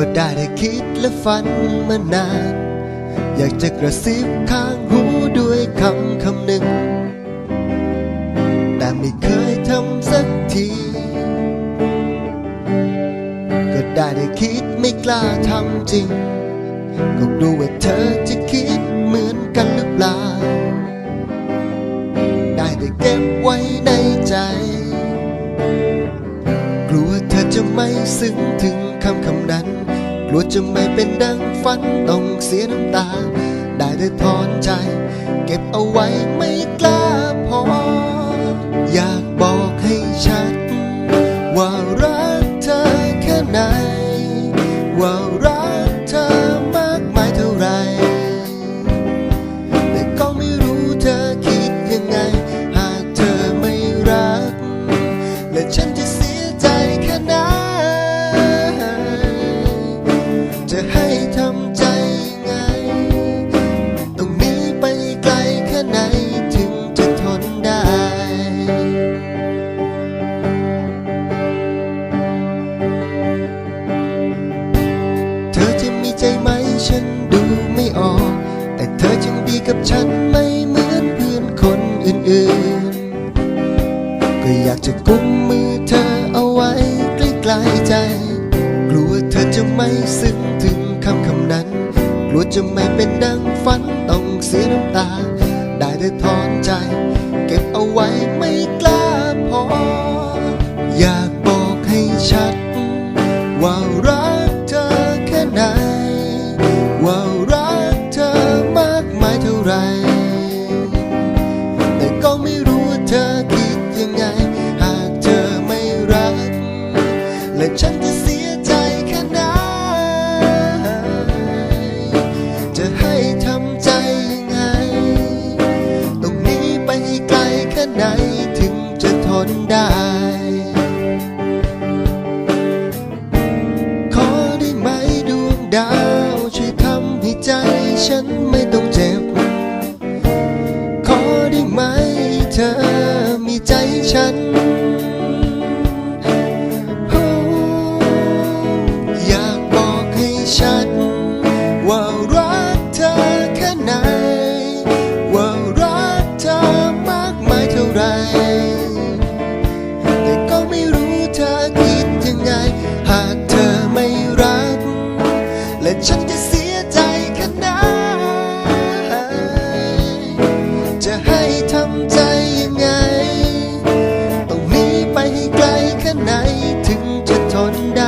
ก็ได้แต่คิดและฝันมานาน อยากจะกระซิบข้างหูด้วยคำคำหนึ่ง แต่ไม่เคยทำสักที ก็ได้แต่คิดไม่กล้าทำจริง ก็ดูว่าเธอ ซึ้งถึงคำคำนั้น กลัวจะไม่เป็นดังฝันต้องเสียน้ำตา ได้แต่ถอนใจ เก็บเอาไว้ไม่กล้าพอ อยากบอกให้ชัด ว่ารักเธอแค่ไหน ว่ารัก ก็อยากจะกุมมือเธอเอาไว้ใกล้ๆใจ กลัวเธอจะไม่ซึ้งถึงคำคำนั้น กลัวจะไม่เป็นดังฝันต้องเสียน้ำตา ได้แต่ถอนใจ เก็บเอาไว้ไม่กล้าพอ อยากบอกให้ชัด ว่ารัก และฉันจะเสียใจแค่ไหนจะให้ทำใจยังไงต้องนี้ไปไกลแค่ไหนถึงจะทนได้ ขอได้ไหมดวงดาวช่วยทำให้ใจฉันไม่ต้องเจ็บ ขอได้ไหมเธอมีใจฉัน่าไร แต่ก็ไม่รู้เธอคิดยังไง หากเธอไม่รัก และฉันจะเสียใจขนาดจะให้ทำใจยังไง ต้องหนีไปให้ไกลแค่ไหนถึงจะทนได้